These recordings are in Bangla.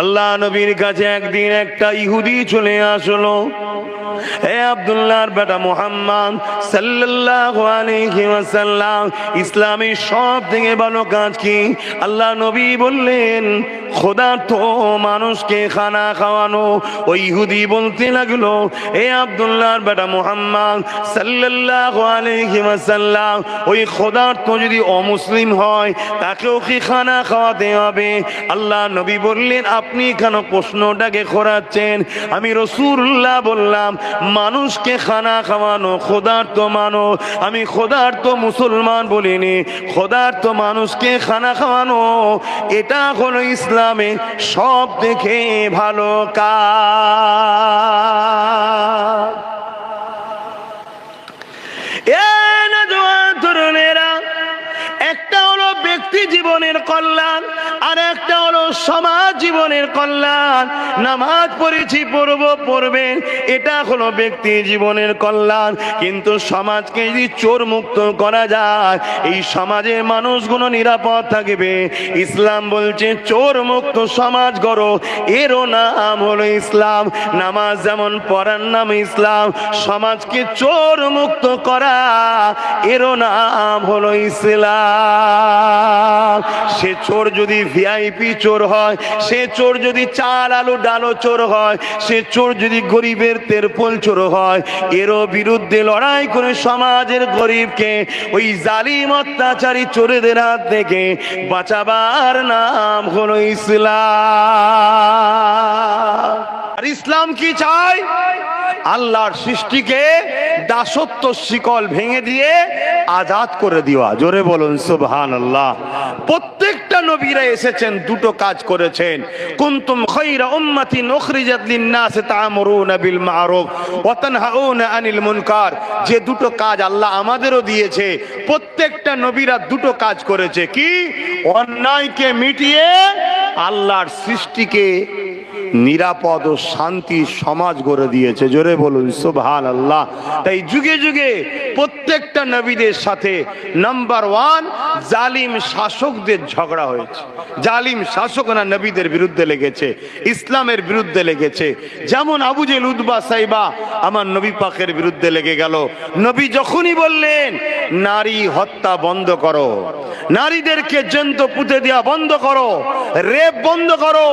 আল্লাহ নবীর কাছে একদিন একটা ইহুদি চলে আসলো। আব্দুল্লাহর বেটা মুহাম্মদ সাল্লাল্লাহু আলাইহি ওয়াসাল্লাম। ইসলামের সব থেকে ভালো কাজ কি? আল্লাহ নবী বললেন খোদা তো মানুষকে খানা খাওয়ানো। ওই ইহুদি বলতে লাগল হে আব্দুল্লাহর বেটা মুহাম্মদ সাল্লাল্লাহু আলাইহি ওয়াসাল্লাম, ওই যদি অমুসলিম হয়, তাকেও কি খানা খাওয়াতে হবে? আল্লাহ নবী বললেন, আপনি কেন প্রশ্নটাকে খোরাচ্ছেন আমি রসুল্লাহ বললাম মানুষকে খানা খাওয়ানো খোদার তো মানো, আমি খোদার তো মুসলমান বলিনি খোদার তো মানুষকে খানা খাওয়ানো, এটা হলো ইসলামে সব দেখে ভালো কাজ। একটা হলো ব্যক্তি জীবনের কল্যাণ, আর একটা সমাজ জীবনের কল্যাণ, নামাজ পড়েছি, পড়ব, পড়বে, এটা হলো ব্যক্তি জীবনের কল্যাণ। কিন্তু সমাজকে যদি চোর মুক্ত করা যায়, এই সমাজের মানুষগুলো নিরাপদ থাকবে। ইসলাম বলছে চোর মুক্ত সমাজ গড়ো। এরও নাম হলো ইসলাম। নামাজ যেমন পড়ার নাম ইসলাম, সমাজকে চোর মুক্ত করা, এরও নাম হলো ইসলাম। সে চোর যদি ভিআইপি চোর হয়, সে চোর যদি চাল আলু ডালো চোর হয়, সে চোর যদি গরিবের তেরপল চোর হয়, এরও বিরুদ্ধে লড়াই করে সমাজের গরিবকে, ওই জালিম অত্যাচারী চোরেদের হাত থেকে বাঁচাবার নাম হলো ইসলাম। আর ইসলাম কি চায়? আল্লাহর সৃষ্টিকে দাসত্ব শিকল ভেঙে দিয়ে আজাদ করে দেওয়া। জোরে বলুন সুবহান আল্লাহ প্রত্যেকটা নবীরা এসেছেন, দুটো কাজ করেছেন। কুনতুম খায়রা উম্মাতিন উখরিজাত লিন-নাস তা'মুরুনা বিল মা'রুফ ওয়া তানহাউনা আনিল মুনকার। যে দুটো কাজ আল্লাহ আমাদেরও দিয়েছে, প্রত্যেকটা নবীরা দুটো কাজ করেছে। কি? অন্যায়কে মিটিয়ে আল্লাহর সৃষ্টিকে নিরাপদ ও শান্তি সমাজ গড়ে দিয়েছে। জোরে বলুন সুবহান আল্লাহ তাই যুগে যুগে প্রত্যেকটা নবীদের সাথে নাম্বার ওয়ান জালিম শাসকদের ঝগড়া হয়েছে। জালিম শাসকরা নবীদের বিরুদ্ধে লেগেছে, ইসলামের বিরুদ্ধে লেগেছে। যেমন আবু জেল উদ্বা সাইবা আমার নবী পাকের বিরুদ্ধে লেগে গেল। নবী যখনই বললেন, নারী হত্যা বন্ধ করো, নারীদেরকে জন্ত পুঁতে দেওয়া বন্ধ করো, রেপ বন্ধ করো,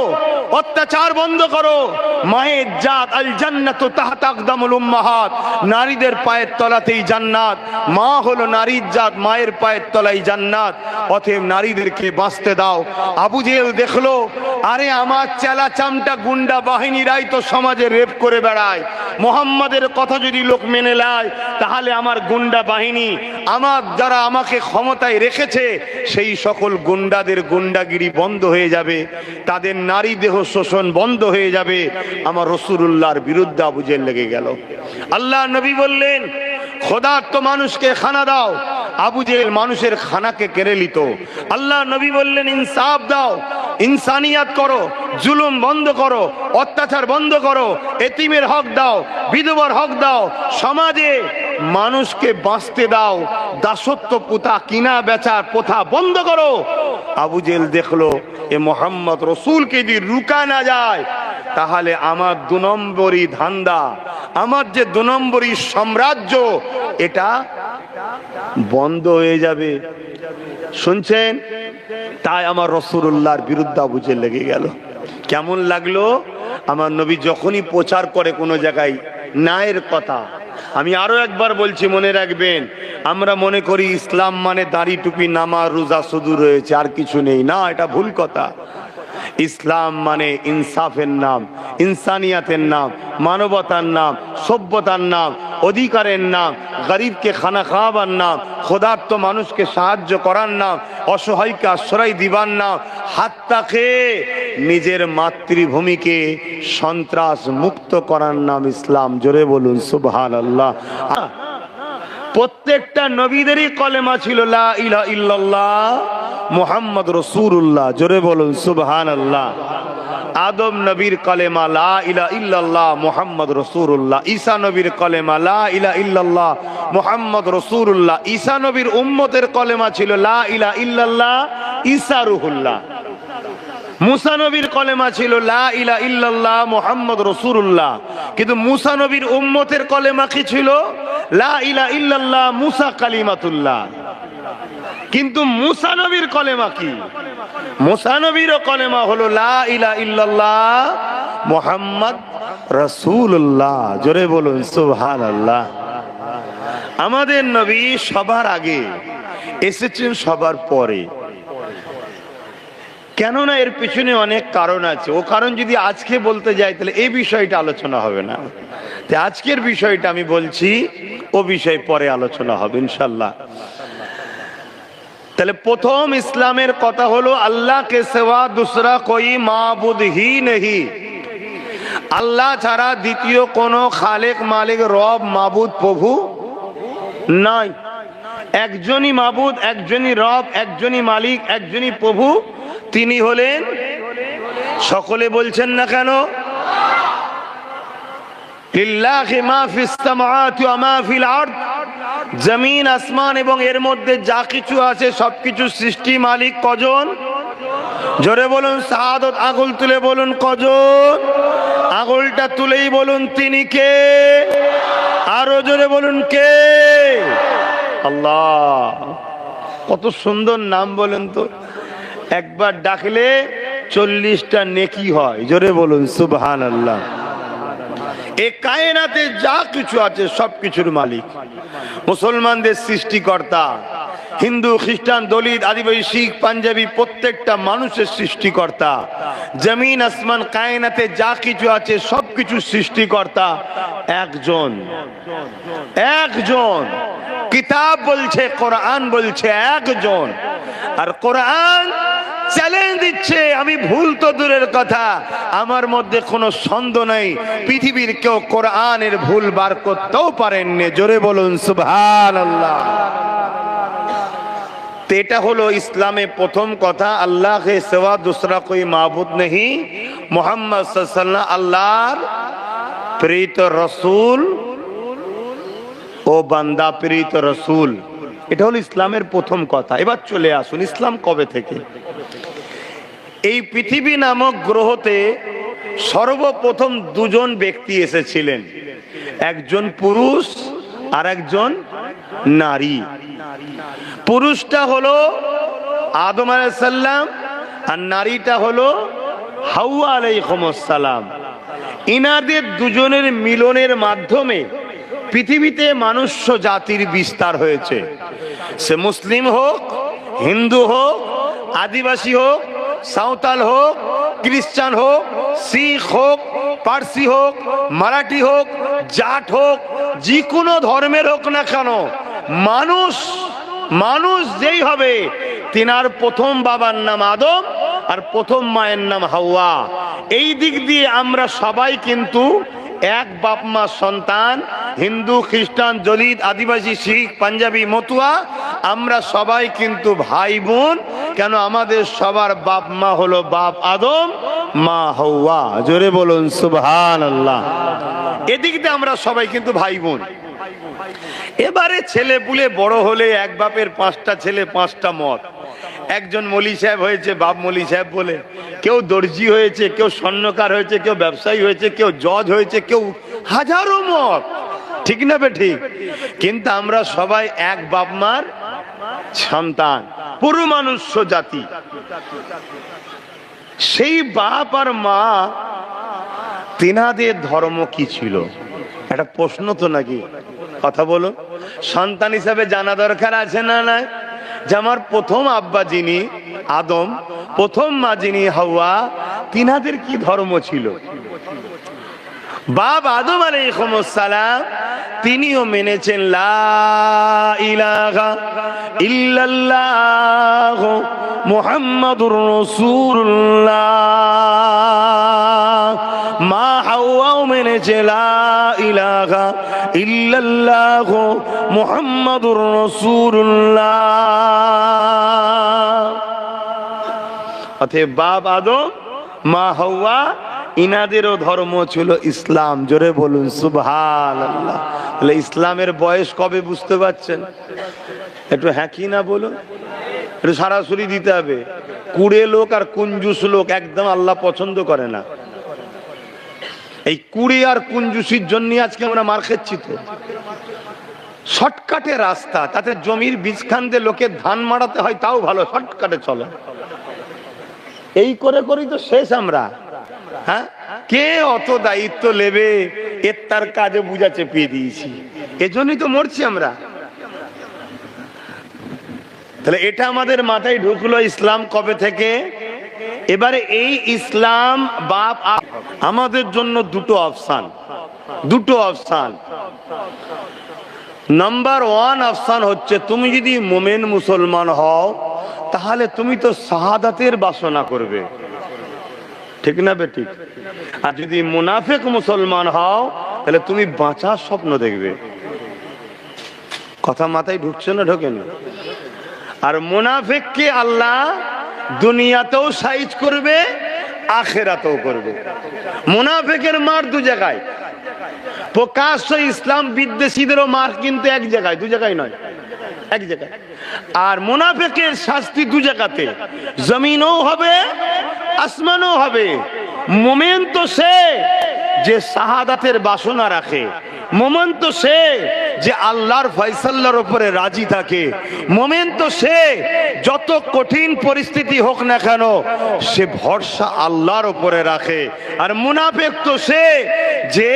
অত্যাচার বন্ধ করো। মায়ের জাত আল জান্নাত তাহাত আকদামুল উম্মাহাত। নারীদের পায়ের তলাতেই জান্নাত। মা হলো নারীর জাত, মায়ের পায়ের তলাই জান্নাত। অতএব নারীদেরকে বাঁচতে দাও। আবু জেল দেখল, আরে আমার চেলা চামটা গুন্ডা বাহিনীরাই তো সমাজে রেপ করে বেড়ায়। মোহাম্মদের কথা যদি লোক মেনে নেয়, তাহলে আমার গুন্ডা বাহিনী, আমার যারা আমাকে ক্ষমতায় রেখেছে, সেই সকল গুন্ডাদের গুন্ডাগিরি বন্ধ হয়ে যাবে। তাদের নারী দেহ শোষণ বন্ধ হয়ে যাবে। আমার রসুল্লাহর বিরুদ্ধে আবুজেল লেগে গেল। আল্লাহ নবী বললেন, খোদার তো মানুষকে খানা দাও আবুজের মানুষের খানাকে কেড়ে নিত। আল্লাহ নবী বললেন, ইনসাফ দাও ইনসানিয়াত করো, জুলুম বন্ধ করো, অত্যাচার বন্ধ করো, এতিমের হক দাও, বিধবার হক দাও, সমাজে মানুষকে বাঁচতে দাও, দাসত্ব পুতা, কিনা বেচার প্রথা বন্ধ করো। আবু জেল দেখল, এ মোহাম্মদ রসুলকে যদি রুকা না যায়, তাহলে আমার দু নম্বরই ধান্দা, আমার যে দু নম্বরই সাম্রাজ্য, এটা বন্ধ হয়ে যাবে। শুনছেন? তাই আমার রসুল্লাহর বিরুদ্ধে বুঝে লেগে গেল। কেমন লাগল? আমার নবী যখনই প্রচার করে কোনো জায়গায় নায়ের কথা, আমি আরও একবার বলছি, মনে রাখবেন, আমরা মনে করি ইসলাম মানে দাড়ি টুপি নামা রোজা শুধু রয়েছে, আর কিছু নেই। না, এটা ভুল কথা। ইসলাম মানে ইনসাফের নাম, ইনসানিয়াতের নাম, মানবতার নাম, সভ্যতার নাম, অধিকারের নাম, গরিবকে খানা খাওয়াবার নাম, ক্ষুধার্ত মানুষকে সাহায্য করার নাম, অসহায়কে আশ্রয় দিবার নাম হাত্তা খেয়ে নিজের মাতৃভূমিকে সন্ত্রাস মুক্ত করার নাম ইসলাম। জোরে বলুন সুবহান আল্লাহ প্রত্যেকটা নবীদেরই কলেমা ছিল, লা ইলাহা ইল্লাল্লাহ মুহাম্মদ রসুল্লাহ জোরে বলুন সুবহান আল্লাহ আদম নবীর কলেমা, লা ইলা ইল্লাল্লাহ মুহাম্মদ রসুল্লাহ ঈসা নবীর কলেমা, লা ইলা ইল্লাল্লাহ মুহাম্মদ রসুল্লাহ ঈসা নবীর উম্মতের কলেমা ছিল, লা ইলা ইল্লাল্লাহ ঈসা রুহুল্লাহ। মুসা নবীর কলেমা ছিল, লা ইলা মোহাম্মদ রসুল্লাহ কিন্তু মুসা নবীর উম্মতের কলেমা কি ছিল? লা ইলা ইল্লাল্লাহ মুসা কালিমাতুল্লাহ। কিন্তু কলেমা মুসানবীর কলেমা হলো, লা ইলা মোহাম্মদ জোরে বলুন আল্লাহ আমাদের নবী সবার আগে এসেছেন সবার পরে। কেননা এর পিছনে অনেক কারণ আছে। ও কারণ যদি আজকে বলতে যাই তাহলে এই বিষয়টা আলোচনা হবে না। আজকের বিষয়টা আমি বলছি, ও বিষয় পরে আলোচনা হবে ইনশাল্লাহ তাহলে প্রথম ইসলামের কথা হলো আল্লাহ কে সেবা দুসরা কই মাবুদ হি নেহি। আল্লাহ ছাড়া দ্বিতীয় কোনো খালেক, মালিক, রব, মাবুদ, প্রভু নাই। একজনই মাবুদ, একজনই রব, একজনই মালিক, একজনই প্রভু। তিনি হলেন, সকলে বলছেন না কেন? জমিন, আসমান এবং এর মধ্যে যা কিছু আছে, সবকিছু সৃষ্টি মালিক কজন? জোরে বলুন শাহাদত আগুল তুলে বলুন, কজন? আগুলটা তুলেই বলুন, তিনি কে? আরও জোরে বলুন, কে? আল্লাহ কত সুন্দর নাম বলেন তো। একবার ডাকলে চল্লিশটা নেকি হয়। জোরে বলুন সুবহান আল্লাহ এ কায়নাতে যা কিছু আছে সব কিছুর মালিক। মুসলমানদের সৃষ্টিকর্তা। হিন্দু, খ্রিস্টান, দলিত, আদিবাসী, শিখ, পাঞ্জাবি প্রত্যেকটা মানুষের সৃষ্টিকর্তা। জমিন, আসমান, কায়নাতে যা কিছু আছে সব কিছু সৃষ্টিকর্তা একজন। একজন। কিতাব বলছে, কোরআন বলছে একজন। আর কোরআন চ্যালেঞ্জ দিচ্ছে, আমি ভুল তো দূরের কথা, আমার মধ্যে কোনো সন্দেহ নাই। পৃথিবীর কেউ কোরআনের ভুল বার করতেও পারেননি। জোরে বলুন সুবহান আল্লাহ তো এটা হলো ইসলামে প্রথম কথা আল্লাহ কে সেবা দুসরা কই মাহবুদ নেই মোহাম্মদ সাল্লাল্লাহ আল্লাহর প্রেরিত রসুল ও বান্দা প্রীত রসুল। এটা হলো ইসলামের প্রথম কথা। এবার চলে আসুন, ইসলাম কবে থেকে? এই পৃথিবী নামক গ্রহতে সর্বপ্রথম দুজন ব্যক্তি এসেছিলেন। একজন পুরুষ আর একজন নারী। পুরুষটা হলো আদম আলাইসাল্লাম আর নারীটা হলো হাউয়া আলাইসালাম ইনাদের দুজনের মিলনের মাধ্যমে পৃথিবীতে মনুষ্য জাতির বিস্তার হয়েছে। সে মুসলিম হোক, হিন্দু হোক, আদিবাসী হোক, সাঁওতাল হোক, খ্রিস্টান হোক, শিখ হোক পার্সি হোক, মারাঠি হোক, জাট হোক যে কোনো ধর্মের হোক না কেন, মানুষ মানুষ যেই হবে, তিনার প্রথম বাবার নাম আদম আর প্রথম মায়ের নাম হাওয়া। এই দিক দিয়ে আমরা সবাই কিন্তু এক বাপ মা সন্তান, হিন্দু, খ্রিস্টান দলিত আদিবাসী, শিখ, পাঞ্জাবি, মতুয়া, আমরা সবাই কিন্তু ভাই বোন, কেন আমাদের সবার বাপ মা হলো বাপ আদম, মা হওয়া। জোরে বলুন সুবহান আল্লাহ এদিক দিয়ে আমরা সবাই কিন্তু ভাই বোন। এবারে ছেলে পুলে বড় হলে এক বাপের পাঁচটা ছেলে, পাঁচটা মত একজন মলি সাহেব হয়েছে, বাপ মলি সাহেব বলে। কেউ দর্জি হয়েছে, কেউ স্বর্ণকার হয়েছে, কেউ ব্যবসায়ী হয়েছে, কেউ জজ হয়েছে, কেউ হাজারো মত। ঠিক না বে ঠিক? কিন্তু আমরা সবাই এক বাপ মার সন্তান, পুরো মানুষ্য জাতি। সেই বাপ আর মা, তিনাদের ধর্ম কি ছিল? একটা প্রশ্ন তো নাকি? কথা বলো। সন্তান হিসাবে জানা দরকার আছে না নাই? যে আমার প্রথম আব্বা যিনি, আদম, প্রথম মা যিনি হাওয়া, তিনাদের কি ধর্ম ছিল? বাপ আদম আলাইহিসসালাম তিনিও মেনেছেন মুহাম্মাদুর রাসূলুল্লাহ। ইল্লাল্লাহ মুহাম্মাদুর রাসূলুল্লাহ। অতএব বাপ আদম, মা হাওয়া, ইনাদেরও ধর্ম ছিল ইসলাম। জোরে বলুন আল্লাহ তাহলে ইসলামের বয়স কবে বুঝতে পারছেন? একটু হ্যাঁ কি না বলুন? একটু সরাসরি দিতে হবে। কুড়ে লোক আর কুঞ্জুস লোক একদম আল্লাহ পছন্দ করে না। এই কুড়ি আর কুঞ্জুসির জন্য আজকে আমরা মার খাচ্ছি তো। শর্টকাটে রাস্তা, তাতে জমির বীজখান দিয়ে লোকের ধান মারাতে হয়, তাও ভালো, শর্টকাটে চলে। এই করে করেই তো শেষ আমরা। হ্যাঁ? কে অত দায়িত্ব নেবে? এর তার কাজে বুঝা চেপিয়ে দিয়েছি। এজন্যই তো মরছি আমরা। তাহলে এটা আমাদের মাথায় ঢুকলো ইসলাম কবে থেকে? এবারে এই ইসলাম বাপ আমাদের জন্য দুটো অপশান দুটো অপশান। নাম্বার ওয়ান অপশান হচ্ছে, তুমি যদি মোমেন মুসলমান হও, তাহলে তুমি তো শাহাদাতের বাসনা করবে। ঠিক না বেঠিক আর যদি মুনাফেক মুসলমান হও, তাহলে তুমি বাঁচার স্বপ্ন দেখবে। কথা মাথায় ঢুকছে না ঢোকে না আর মুনাফেককে আল্লাহ দুনিয়াতেও সাইজ করবে, আখেরাতেও করবে। মুনাফেকের মার দু জায়গায়। প্রকাশ্য ইসলাম বিদ্বেষীদেরও মার কিন্তু এক জায়গায়, দু জায়গায় নয়, এক জায়গায়। আর মুনাফেকের শাস্তি দু জায়গাতে। জমিনও হবে, আসমানও হবে। মোমেন তো সে যে শাহাদাতের বাসনা রাখে। মোমেন তো সে যে আল্লাহর ফয়সাল্লার উপরে রাজি থাকে। মোমেন তো সে যত কঠিন পরিস্থিতি হোক না কেন, সে ভরসা আল্লাহর উপরে রাখে। আর মুনাফেক তো সে যে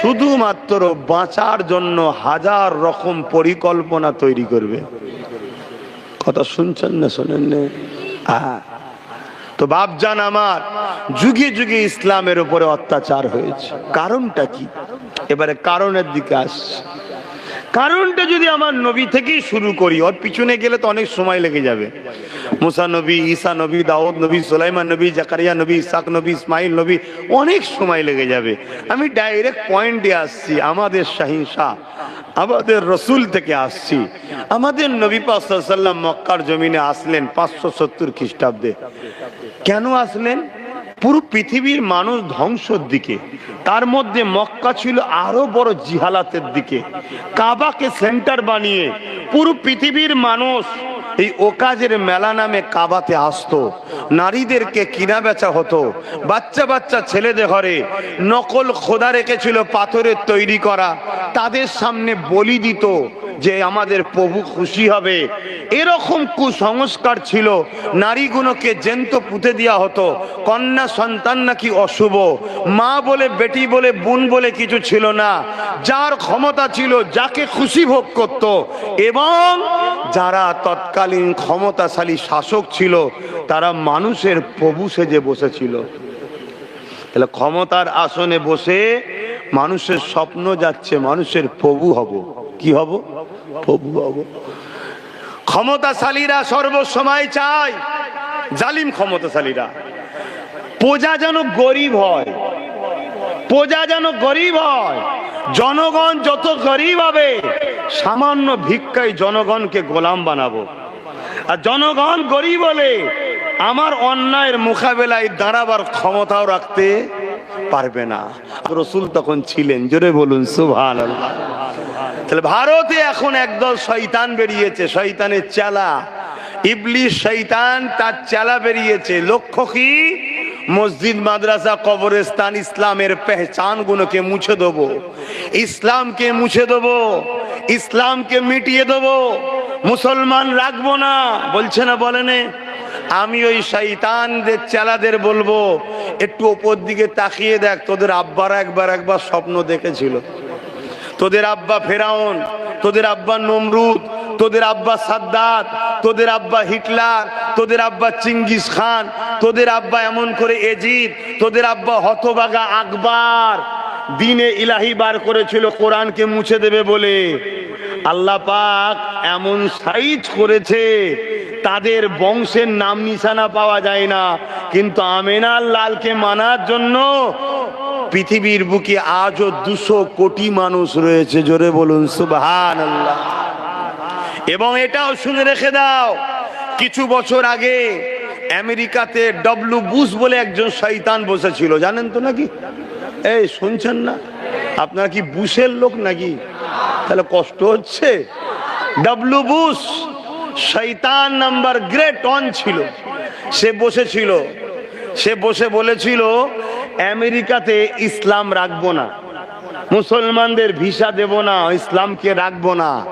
শুধুমাত্র বাঁচার জন্য হাজার রকম পরিকল্পনা তৈরি করবে। কথা শুনছেন না, শোনেন না? আহা। তো বাপজান আমার, যুগে যুগে ইসলামের উপরে অত্যাচার হয়েছে। কারণটা কি? এবারে কারণের দিকে আসছে। কারণটা যদি আমার নবী থেকেই শুরু করি, ওর পিছনে গেলে তো অনেক সময় লেগে যাবে। মুসা নবী, ঈসা নবী, দাউদ নবী, সোলাইমান নবী, জাকারিয়া নবী, ইসাক নবী ইসমাইল নবী, অনেক সময় লেগে যাবে। আমি ডাইরেক্ট পয়েন্টে আসছি, আমাদের শাহিন শাহ, আমাদের রসুল থেকে আসছি। আমাদের নবী পাসাল্লাম মক্কার জমিনে আসলেন পাঁচশো সত্তর খ্রিস্টাব্দে। কেন আসলেন? পুরো পৃথিবীর মানুষ ধ্বংসর দিকে। তার মধ্যে মক্কা ছিল আরও বড় জিহালাতের দিকে। কাবাকে সেন্টার বানিয়ে পুরো পৃথিবীর মানুষ এই ওকাজের মেলা নামে কাবাতে আসতো। নারীদেরকে কিনা বেচা হতো। বাচ্চা বাচ্চা ছেলেদের ঘরে নকল খোদা রেখেছিল পাথরের তৈরি করা। তাদের সামনে বলি দিত যে আমাদের প্রভু খুশি হবে। এরকম কুসংস্কার ছিল। নারীগুলোকে জেন্ত পুঁতে দেওয়া হতো। কন্যা সন্তান নাকি অশুভ। মা বলে, বেটি বলে, বোন বলে কিছু ছিল না। যার ক্ষমতা ছিল, যাকে খুশি ভোগ করত। এবং যারা তৎকালীন ক্ষমতাশালী শাসক ছিল, তারা মানুষের প্রভু সেজে বসেছিল। তাহলে ক্ষমতার আসনে বসে মানুষের স্বপ্ন যাচ্ছে, মানুষের প্রভু হব। কি হব? প্রভু হব। ক্ষমতাশালীরা সর্বসময় চায়, জালিম ক্ষমতাশালীরা। প্রজা যেন গরিব হয়, প্রজা যেন গরিব হয়, জনগণ যত গরিব হবে, সামান্য ভিক্ষায় জনগণকে গোলাম বানাবো। আর জনগণ গরিব বলে আমার অন্যায়ের মোকাবেলায় দাঁড়াবার ক্ষমতাও রাখতে পারবে না। রসুল তখন ছিলেন, জোরে বলুন সুভান তাহলে ভারতে এখন একদল শয়তান বেরিয়েছে, শয়তানের চেলা। ইবলিশ শয়তান তার চেলা বেরিয়েছে। লক্ষ্য কি? মসজিদ, মাদ্রাসা, কবরস্থান, ইসলামের পেহচান গুলোকে মুছে দেবো। ইসলামকে মুছে দেবো। ইসলামকে মিটিয়ে দেবো। মুসলমান রাখব না। বলছে না বলেনে আমি ওই শৈতানদের চেলাদের বলব, একটু ওপর দিকে তাকিয়ে দেখ, তোদের আব্বারা একবার একবার স্বপ্ন দেখেছিল। তোদের আব্বা ফেরাউন, তোদের আব্বা নমরুদ, তোদের আব্বা সাদ্দাত, তোদের আব্বা হিটলার, তোদের আব্বা চিঙ্গিস খান, তোদের আব্বা এমন করে এজিদ, তোদের আব্বা হতবাগা আকবার। দিনে ইলাহি বার করেছিল, কোরআনকে মুছে দেবে বলে। আল্লাহ পাক এমন সাইজ করেছে, তাদের বংশের নাম নিশানা পাওয়া যায় না। কিন্তু আমেনার লালকে মানার জন্য পৃথিবীর বুকে আজও দুশো কোটি মানুষ রয়েছে। জোরে বলুন সুবহান আল্লাহ এবং এটাও শুনে রেখে দাও, কিছু বছর আগে আমেরিকাতে ডব্লু বুশ বলে একজন শয়তান বসেছিল। জানেন তো নাকি? এই শুনছেন না? আপনার কি বুশের লোক নাকি? তাহলে কষ্ট হচ্ছে। ডব্লু বুশ শৈতান নাম্বার গ্রেট অন ছিল। সে বসেছিল। সে বসে বলেছিল, আমেরিকাতে ইসলাম রাখব না। মুসলমানদের ভিসা দেব না, ইসলামকে রাখব না।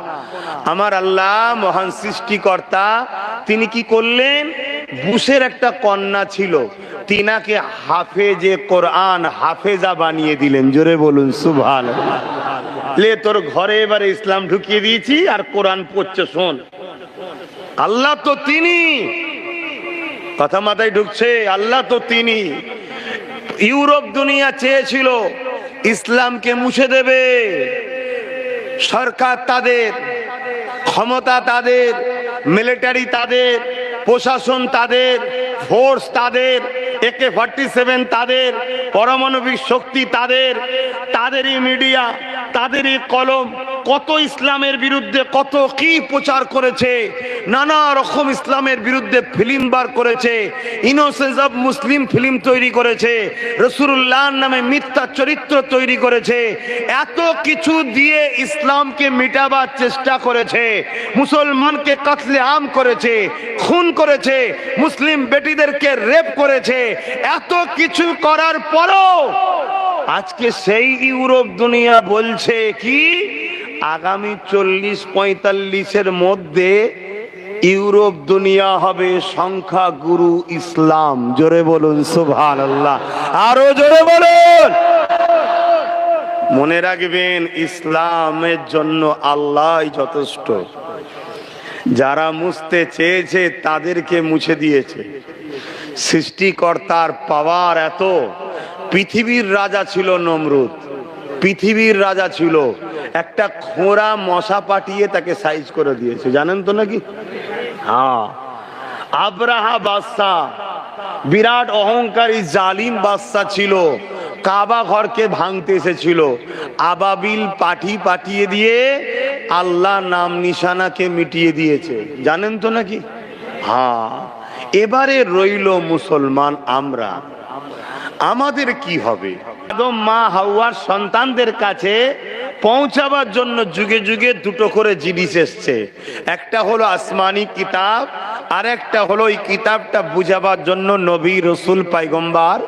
আমার আল্লাহ মহান সৃষ্টিকর্তা, তিনি কি করলেন? বুশের একটা কন্যা ছিল। তিনাকে হাফেজে কোরআন হাফেজা বানিয়ে দিলেন। জোরে বলুন সুভান লে তোর ঘরে এবারে ইসলাম ঢুকিয়ে দিয়েছি আর কোরআন পড়ছে, শোন। আল্লাহ তো তিনি। কথা মাথায় ঢুকছে, আল্লাহ তো তিনি। ইউরোপ দুনিয়া চেয়েছিল, ইসলামকে মুছে দেবে। সরকার তাদের, ক্ষমতা তাদের, মিলিটারি তাদের, প্রশাসন তাদের, ফোর্স তাদের, একে ফর্টি সেভেন তাদের, পারমাণবিক শক্তি তাদের, তাদেরই মিডিয়া। তাদেরই কলম কত ইসলামের বিরুদ্ধে কত কি প্রচার করেছে, নানা রকম ইসলামের বিরুদ্ধে ফিল্ম বার করেছে ইনোসেন্স অব মুসলিম ফিল্ম তৈরি করেছে রসুল্লাহ নামে মিথ্যা চরিত্র তৈরি করেছে, এত কিছু দিয়ে ইসলামকে মিটাবার চেষ্টা করেছে, মুসলমানকে কাতলে আম করেছে, খুন করেছে, মুসলিম বেটিদেরকে রেপ করেছে, এত কিছু করার পরও আজকে সেই ইউরোপ দুনিয়া বলছে কি? আগামী চল্লিশ পঁয়তাল্লিশের মধ্যে ইউরোপ দুনিয়া হবে সংখ্যা গুরু ইসলাম। জোরে বলুন সুভান আল্লাহ আরও জোরে বলুন। মনে রাখবেন, ইসলামের জন্য আল্লাহ যথেষ্ট। যারা মুছতে চেয়েছে, তাদেরকে মুছে দিয়েছে। সৃষ্টিকর্তার পাওয়ার এত। পৃথিবীর রাজা ছিল নমরুদ। পৃথিবীর রাজা ছিল। একটা খোঁড়া মশা পাঠিয়ে তাকে সাইজ করে দিয়েছে। জানেন তো নাকি? হ্যাঁ। আব্রাহা বাদশাহ বিরাট অহংকারী জালিম বাদশাহ ছিল। কাবা ঘরকে ভাঙতে এসেছিল। আবাবিল পাঠি পাঠিয়ে দিয়ে আল্লাহ নাম নিশানাকে মিটিয়ে দিয়েছে। জানেন তো নাকি? হ্যাঁ। এবারে রইল মুসলমান আমরা। আমাদের কি হবে? একদম মা, হাওয়ার সন্তানদের কাছে পৌঁছাবার জন্য যুগে যুগে দুটো করে জিনিস এসছে। একটা হলো আসমানি কিতাব, আর একটা হলো এই কিতাবটা বুঝাবার জন্য নবী, রসুল, পাইগম্বার।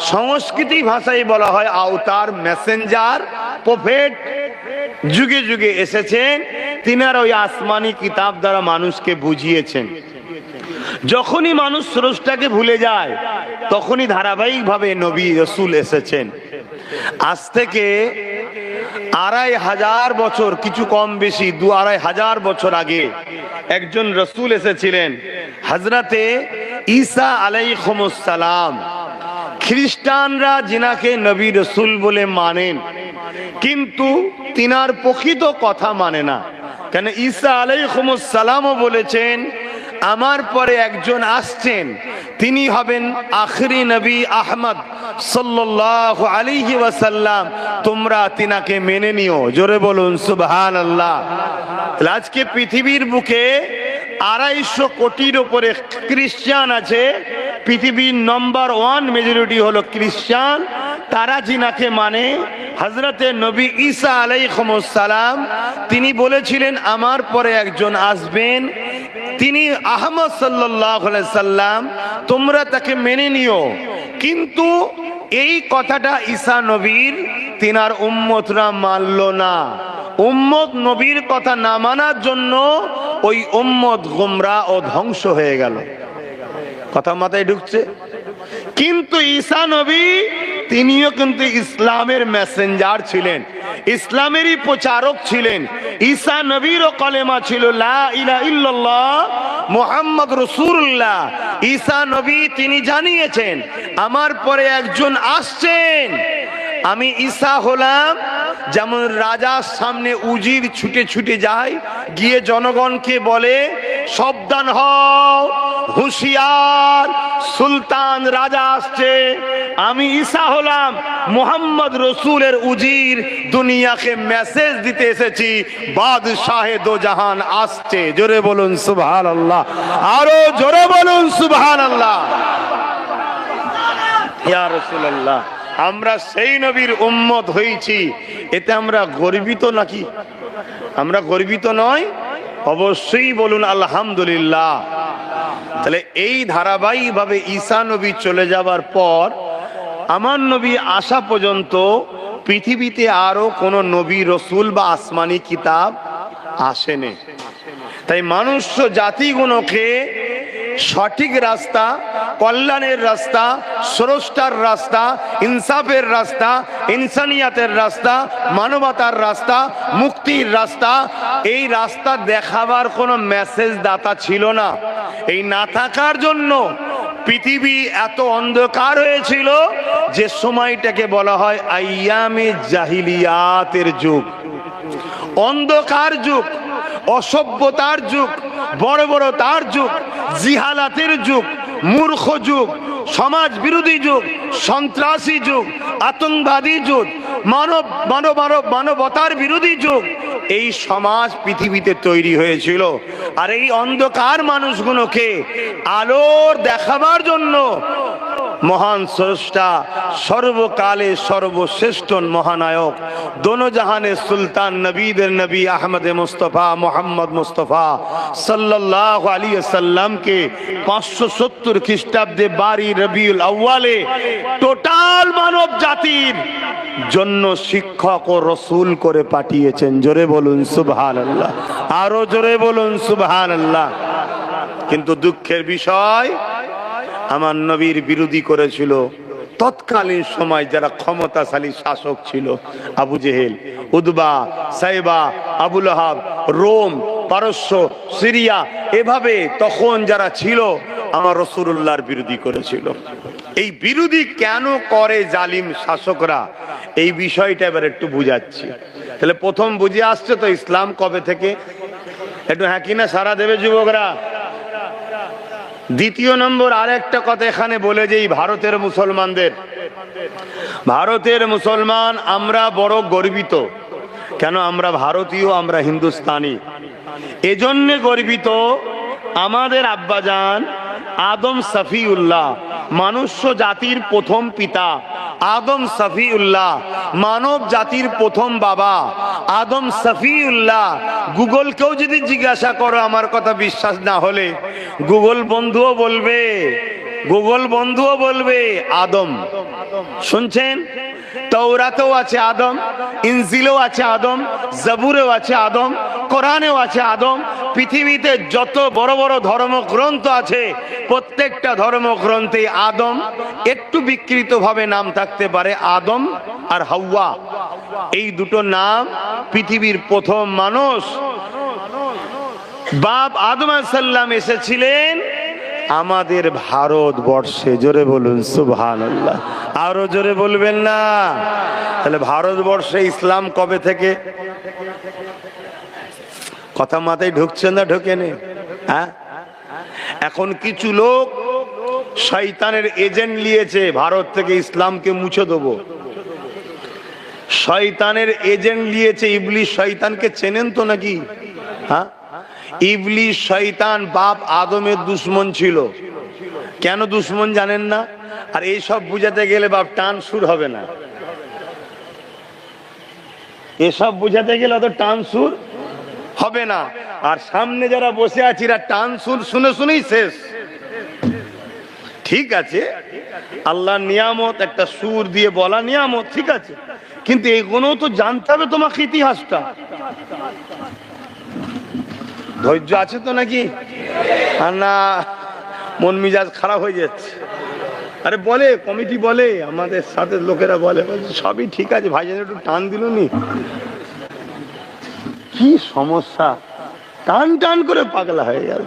সংস্কৃতি ভাষায় বলা হয় আওতার মেসেঞ্জার, প্রফেট। যুগে যুগে এসেছেন, তিনার ওই আসমানি কিতাব দ্বারা মানুষকে বুঝিয়েছেন। যখনই মানুষ স্রষ্টাকে ভুলে যায়, তখনই ধারাবাহিকভাবে নবী রসুল এসেছেন। আজ থেকে আড়াই হাজার বছর, কিছু কম বেশি, দু আড়াই হাজার বছর আগে একজন রসুল এসেছিলেন হাজরাতে ঈসা আলাইসালাম খ্রিস্টানরা যিনাকে নবী রসুল বলে মানেন, কিন্তু তিনার প্রকৃত কথা মানে না। কেন, ঈসা আলাইসালামও বলেছেন আমার পরে একজন আসছেন, তিনি হবেন আখরি নবী আহমদ সাল্লাল্লাহু আলাইহি ওয়াসাল্লাম। তোমরা তিনাকে মেনে নিও। জোরে বলুন সুবহান আল্লাহ আজকে পৃথিবীর বুকে আড়াইশো কোটির উপরে খ্রিস্টান আছে। পৃথিবীর নম্বর ওয়ান মেজরিটি হলো খ্রিস্টান। তারা জিনাকে মানে হজরতে নবী ঈসা আলাইসালাম তিনি বলেছিলেন, আমার পরে একজন আসবেন। তিনি আহমদ সাল্লাহ সাল্লাম, তোমরা তাকে মেনে নিও। কিন্তু এই কথাটা ঈসা নবীর, তিনার উম্মতরা মানল না। উম্মত নবীর কথা না মানার জন্য ওই উম্মত গোমরা ও ধ্বংস হয়ে গেল। কথা মাথায় ঢুকছে? কিন্তু ঈসা নবী তিনিও কিন্তু ইসলামের মেসেঞ্জার ছিলেন। ইসলামেরই প্রচারক ছিলেন। ঈসা নবীর কলেমা ছিল, লা ইলা ইল্লাল্লাহ মোহাম্মদ রসুল্লাহ ঈসা নবী তিনি জানিয়েছেন, আমার পরে একজন আসছেন। আমি ঈসা হলাম, যেমন রাজার সামনে উজির ছুটে ছুটে যায়, গিয়ে জনগণকে বলে, সাবধান হও হুঁশিয়ার সুলতান রাজা আসছে। আমি ঈসা হলাম মোহাম্মদ রসুলের উজির। দুনিয়াকে মেসেজ দিতে এসেছি, বাদশাহে দো জাহান আসছে। জোরে বলুন সুবহান আল্লাহ আরও জোরে বলুন সুবহান আল্লাহ রাসূলুল্লাহ, আমরা সেই নবীর উম্মত হয়েছি। এতে আমরা গর্বিত নাকি? আমরা গর্বিত নয়? অবশ্যই বলুন আলহামদুলিল্লাহ। তাহলে এই ধারাবাহিকভাবে ঈসা নবী চলে যাবার পর আমার নবী আসা পর্যন্ত পৃথিবীতে আরও কোন নবী, রসুল বা আসমানি কিতাব আসেনি। তাই মানুষ জাতিগুলোকে সঠিক রাস্তা, কল্যাণের রাস্তা, স্রষ্টার রাস্তা, ইনসাফের রাস্তা, ইনসানিয়াতের রাস্তা, মানবতার রাস্তা, মুক্তির রাস্তা, এই রাস্তা দেখাবার কোনো মেসেজ দাতা ছিল না। এই না থাকার জন্য পৃথিবী এত অন্ধকার হয়েছিল যে সময়টাকে বলা হয় আইয়ামে জাহিলিয়াতের যুগ। অন্ধকার যুগ, অসভ্যতার যুগ, বড় বড় তার যুগ জিহালাতের যুগ, মূর্খ যুগ, সমাজ বিরোধী যুগ, সন্ত্রাসী যুগ, আতঙ্কবাদী যুগ, মানব মানব মানব, মানবতার বিরোধী যুগ, এই সমাজ পৃথিবীতে তৈরি হয়েছিল। আর এই অন্ধকার মানুষগুলোকে আলোর দেখাবার জন্য মহান স্রষ্টা, সর্বকালে সর্বশ্রেষ্ঠ মহানায়ক। দোনো জাহানের সুলতান নবীদের নবী আহমদ মুস্তফা, মোহাম্মদ মুস্তফা সাল্লাহ আলী সাল্লামকে পাঁচশো সত্তর খ্রিস্টাব্দে বাড়ি রবিউল আউ্বালে টোটাল মানব জাতির জন্য শিক্ষক ও রসুল করে পাঠিয়েছেন। জোরে বলুন সুবহান আল্লাহ আরও জোরে বলুন সুবহান আল্লাহ কিন্তু দুঃখের বিষয় আমার নবীর বিরোধী করেছিল। তৎকালীন সময় যারা ক্ষমতাশালী শাসক ছিল, Abu Jahl, Utba, Shaiba Abul আহাব রোম, পারস্য, সিরিয়া, এভাবে তখন যারা ছিল, আমার রসুল্লাহর বিরোধী করেছিল। এই বিরোধী কেন করে জালিম শাসকরা? এই বিষয়টা এবার একটু বুঝাচ্ছি। তাহলে প্রথম বুঝে আসছে তো ইসলাম কবে থেকে? একটু হ্যাঁ কিনা সারা দেবে যুবকরা? দ্বিতীয় নম্বর আরেকটা কথা এখানে বলে যেই ভারতের মুসলমানদের। ভারতের মুসলমান আমরা বড় গর্বিত। কেন? আমরা ভারতীয়, আমরা হিন্দুস্তানি। এজন্যে গর্বিত আমাদের আব্বাজান আদম সফিউল্লাহ, মানুষ্য জাতির প্রথম পিতা আদম সফিউল্লাহ। মানব জাতির প্রথম বাবা আদম সফিউল্লাহ। গুগলকেও যদি জিজ্ঞাসা করো, আমার কথা বিশ্বাস না হলে, গুগল বন্ধুও বলবে। গুগল বন্ধুও বলবে আদম। শুনছেন? তৌরাতেও আছে আদম, ইনজিলেও আছে আদম, জবুরেও আছে আদম, কোরআনেও আছে আদম। পৃথিবীতে যত বড় বড় ধর্মগ্রন্থ আছে, প্রত্যেকটা ধর্মগ্রন্থে আদম। একটু বিকৃতভাবে নাম থাকতে পারে আদম আর হাওয়া। এই দুটো নাম পৃথিবীর প্রথম মানুষ। বাপ আদম সাল্লাম এসেছিলেন আমাদের ভারতবর্ষে, জোরে বলুন সুবহান আল্লাহ আরও জোরে বলবেন না? তাহলে ভারতবর্ষে ইসলাম কবে থেকে? কথা মাথায় ঢুকছে না ঢোকে নে হ্যাঁ? এখন কিছু লোক শয়তানের এজেন্ট নিয়েছে, ভারত থেকে ইসলামকে মুছে দেবো। শয়তানের এজেন্ট নিয়েছে, ইবলিশ শয়তানকে চেনেন তো নাকি? হ্যাঁ? ইবলিশ শয়তান, বাপ আদমের দুশ্মন ছিল। কেন দুশ্মন জানেন না? আর এই সব বুঝাতে গেলে বাপ টান সুর হবে না। এসব বুঝাতে গেলে অত টান সুর হবে না। আর সামনে যারা বসে আছি, এরা টান সুর শুনে শুনেই শেষ। ঠিক আছে। আল্লাহ নিয়ামত, একটা সুর দিয়ে বলা নিয়ামত, ঠিক আছে। কিন্তু এইগুলো তো জানতে হবে তোমাকে ইতিহাসটা। ধৈর্য আছে তো নাকি? আর না, মন মিজাজ খারাপ হয়ে যাচ্ছে। আরে বলে, কমিটি বলে, আমাদের সাথে লোকেরা বলে সবই ঠিক আছে ভাইজান একটু টান দিল নি কি সমস্যা? টান টান করে পাগলা হয়ে গেল।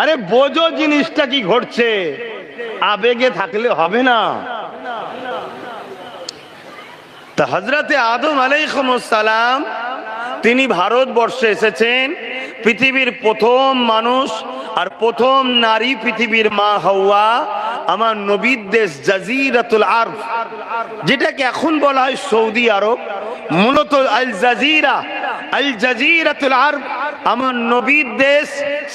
আরে বোঝো জিনিসটা কি ঘটছে। আবেগে থাকলে হবে না। তা হজরতে আদম আলাইকুমসালাম তিনি ভারতবর্ষে এসেছেন। পৃথিবীর প্রথম মানুষ আর প্রথম নারী পৃথিবীর মা হাওয়া, আমার নবীর দেশ জাজিরাতুল আরব, যেটাকে এখন বলা হয় সৌদি আরব। মূলত আল জাজিরা, আল জাজিরাতুল আরব, আমার নবীর দেশ,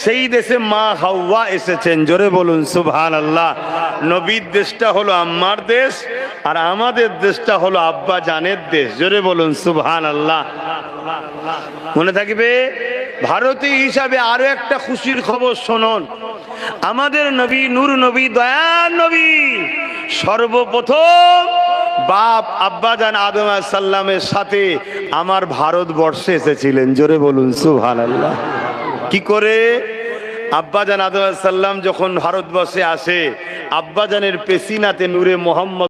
সেই দেশে মা হাওয়া এসেছেন। জোরে বলুন সুবহান আল্লাহ নবীর দেশটা হলো আম্মার দেশ আর আমাদের দেশটা হলো আব্বা জানের দেশ। জোরে বলুন সুবহান আল্লাহ মনে থাকবে? ভারতীয় হিসাবে আরও একটা খুশির খবর শুনুন। আমাদের নবী, নূর নবী দয়ার নবী, সর্বপ্রথম বাপ আব্বাজান আদম সাল্লামের সাথে আমার ভারতবর্ষে এসেছিলেন। জোরে বলুন সুহান আল্লাহ কি করে? আব্বাজান আদম সাল্লাম যখন ভারতবর্ষে আসে, আব্বাজানের পেসিনাতে নূরে মোহাম্মদ